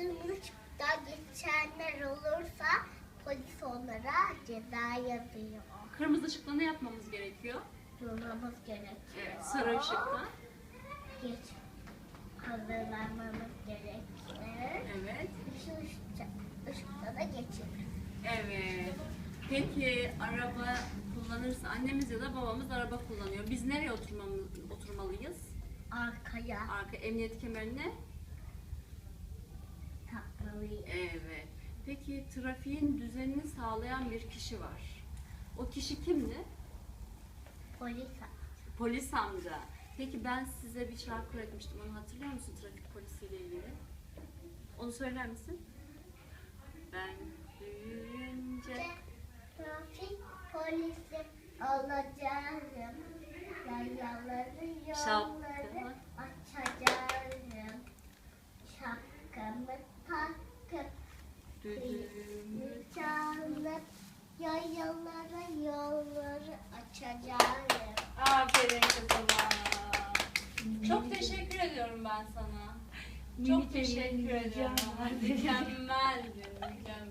kırmızı ışıkta geçenler olursa polis onlara ceza yazıyor. Kırmızı ışıkta ne yapmamız gerekiyor? Durmamız gerekiyor. Evet, sarı ışıkta. Geç. Hazırlanmamız gerekir. Evet. Şu ışıkta, ışıkta da geçilir. Evet. Peki araba kullanırsa annemiz ya da babamız araba kullanıyor. Biz nereye oturmamız, oturmalıyız? Arkaya Arka emniyet kemerine. Evet. Peki trafiğin düzenini sağlayan bir kişi var. O kişi kimdi? Polis Polis amca. Peki ben size bir şarkı öğretmiştim. Onu hatırlıyor musun trafik polisiyle ilgili? Onu söyler misin? Ben büyüyünce Trafik polisi olacağım. Yayaları yolları açacağım. Şapkamı takıp düdüğümü çalıp yayalara yolları açacağım. Aferin kızıma. Çok teşekkür ediyorum ben sana. Çok teşekkür ediyorum. Mükemmeldin. Mükemmel.